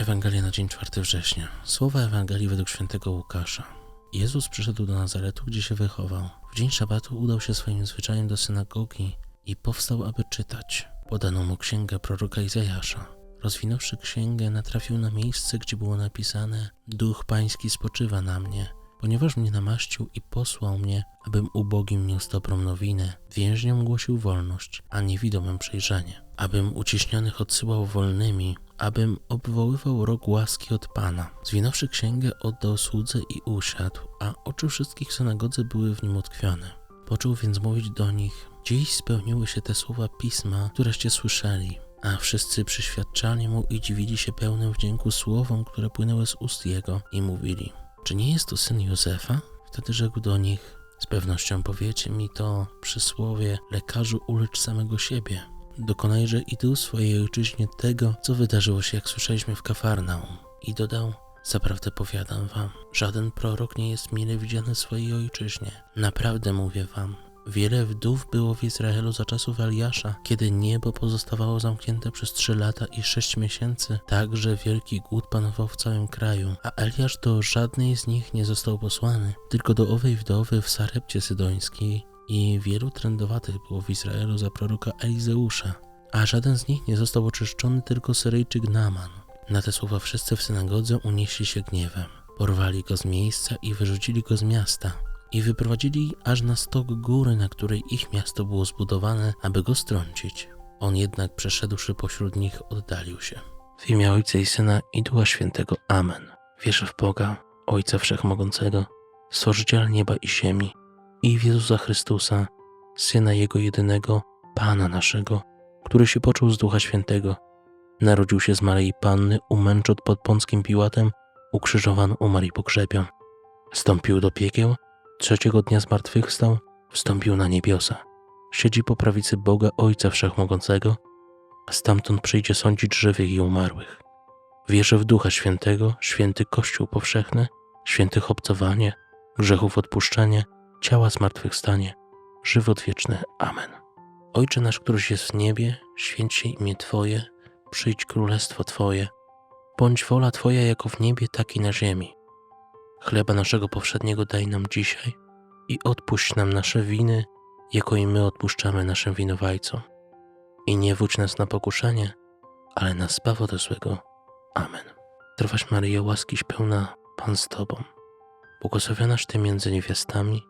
Ewangelia na dzień 4 września. Słowa Ewangelii według świętego Łukasza. Jezus przyszedł do Nazaretu, gdzie się wychował. W dzień szabatu udał się swoim zwyczajem do synagogi i powstał, aby czytać. Podano mu księgę proroka Izajasza. Rozwinąwszy księgę, natrafił na miejsce, gdzie było napisane: Duch Pański spoczywa na mnie, ponieważ mnie namaścił i posłał mnie, abym ubogim niósł dobrą nowinę, więźniom głosił wolność, a niewidomym przejrzenie, abym uciśnionych odsyłał wolnymi, abym obwoływał rok łaski od Pana. Zwinąwszy księgę, oddał słudze i usiadł, a oczy wszystkich w synagodze były w nim utkwione. Począł więc mówić do nich: Dziś spełniły się te słowa pisma, któreście słyszeli. A wszyscy przyświadczali mu i dziwili się pełnym wdzięku słowom, które płynęły z ust jego, i mówili: Czy nie jest to syn Józefa? Wtedy rzekł do nich: Z pewnością powiecie mi to przysłowie: Lekarzu, ulecz samego siebie. Dokonajże i tu swojej ojczyźnie tego, co wydarzyło się, jak słyszeliśmy w Kafarnaum. I dodał: Zaprawdę powiadam wam, żaden prorok nie jest mile widziany w swojej ojczyźnie. Naprawdę mówię wam, wiele wdów było w Izraelu za czasów Eliasza, kiedy niebo pozostawało zamknięte przez trzy lata i sześć miesięcy, tak że wielki głód panował w całym kraju. A Eliasz do żadnej z nich nie został posłany, tylko do owej wdowy w Sarepcie Sydońskiej i wielu trędowatych było w Izraelu za proroka Elizeusza. A żaden z nich nie został oczyszczony, tylko Syryjczyk Naaman. Na te słowa wszyscy w synagodze unieśli się gniewem. Porwali go z miejsca i wyrzucili go z miasta. I wyprowadzili aż na stok góry, na której ich miasto było zbudowane, aby go strącić. On jednak przeszedłszy pośród nich, oddalił się. W imię Ojca i Syna i Ducha Świętego. Amen. Wierzę w Boga, Ojca Wszechmogącego, Stworzyciela nieba i ziemi i w Jezusa Chrystusa, Syna Jego jedynego, Pana naszego, który się począł z Ducha Świętego, Narodził się z Maryi Panny, umęczot pod Pąckim Piłatem, ukrzyżowany, umarł i pogrzebion. Wstąpił do piekieł, trzeciego dnia zmartwychwstał, wstąpił na niebiosa. Siedzi po prawicy Boga Ojca Wszechmogącego, a stamtąd przyjdzie sądzić żywych i umarłych. Wierzę w Ducha Świętego, święty Kościół powszechny, świętych obcowanie, grzechów odpuszczenie, ciała zmartwychwstanie, żywot wieczny. Amen. Ojcze nasz, któryś jest w niebie, święć się imię Twoje, przyjdź królestwo Twoje, bądź wola Twoja jako w niebie, tak i na ziemi. Chleba naszego powszedniego daj nam dzisiaj i odpuść nam nasze winy, jako i my odpuszczamy naszym winowajcom. I nie wódź nas na pokuszenie, ale nas zbaw od złego. Amen. Trwaś Maryjo, łaskiś pełna, Pan z Tobą. Błogosławionaś Ty między niewiastami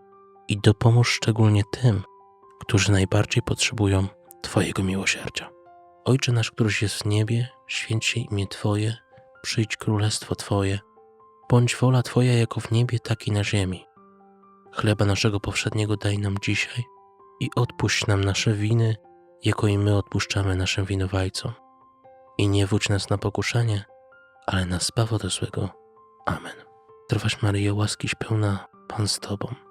i dopomóż szczególnie tym, którzy najbardziej potrzebują Twojego miłosierdzia. Ojcze nasz, któryś jest w niebie, święć się imię Twoje, przyjdź królestwo Twoje, bądź wola Twoja jako w niebie, tak i na ziemi. Chleba naszego powszedniego daj nam dzisiaj i odpuść nam nasze winy, jako i my odpuszczamy naszym winowajcom. I nie wódź nas na pokuszenie, ale nas zbaw od złego. Amen. Trwaś Maryjo, łaskiś pełna, Pan z Tobą.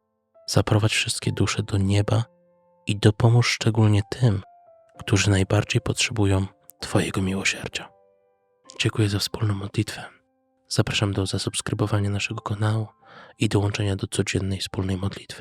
zaprowadź wszystkie dusze do nieba i dopomóż szczególnie tym, którzy najbardziej potrzebują Twojego miłosierdzia. Dziękuję za wspólną modlitwę. Zapraszam do zasubskrybowania naszego kanału i dołączenia do codziennej wspólnej modlitwy.